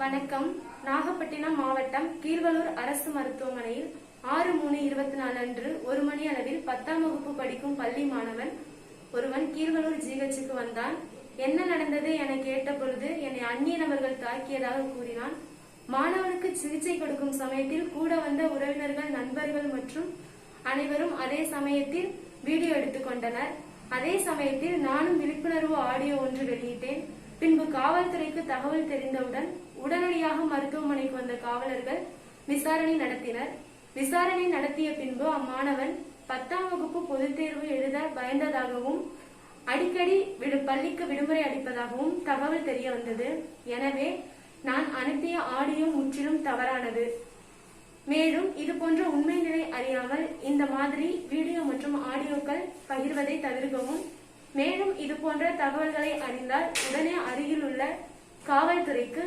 வணக்கம். நாகப்பட்டினம் மாவட்டம் கீழ்வலூர் அரசு மருத்துவமனையில் ஆறு மூணு இருபத்தி நாலு அன்று ஒரு மணி அளவில் பத்தாம் வகுப்பு படிக்கும் பள்ளி மாணவன் ஒருவன் கீழ்வலூர் ஜிஹெச்சுக்கு வந்தான். என்ன நடந்தது என கேட்டபொழுது என்னை அந்நிய நபர்கள் தாக்கியதாக கூறினான். மாணவனுக்கு சிகிச்சை கொடுக்கும் சமயத்தில் கூட வந்த உறவினர்கள் நண்பர்கள் மற்றும் அனைவரும் அதே சமயத்தில் வீடியோ எடுத்துக்கொண்டனர் அதே சமயத்தில் நானும் விழிப்புணர்வு ஆடியோ ஒன்று வெளியிட்டேன். பின்பு காவல்துறைக்கு தகவல் தெரிந்தவுடன் உடனடியாக மருத்துவமனைக்கு வந்த காவலர்கள் விசாரணை நடத்தினர். விசாரணை நடத்திய பின்பு அம்மாணவன் பத்தாம் வகுப்பு பொதுத் தேர்வு எழுத பயந்ததாகவும் அடிக்கடி விடு பள்ளிக்கு விடுமுறை அளிப்பதாகவும் தகவல் தெரிய வந்தது. எனவே நான் அனுப்பிய ஆடியோ முற்றிலும் தவறானது. மேலும் இது போன்ற உண்மை நிலை அறியாமல் இந்த மாதிரி வீடியோ மற்றும் ஆடியோக்கள் பகிர்வதை தவிர்க்கவும் மேலும் இது போன்ற தகவல்களை அறிந்தால் உடனே அருகில் உள்ள காவல்துறைக்கு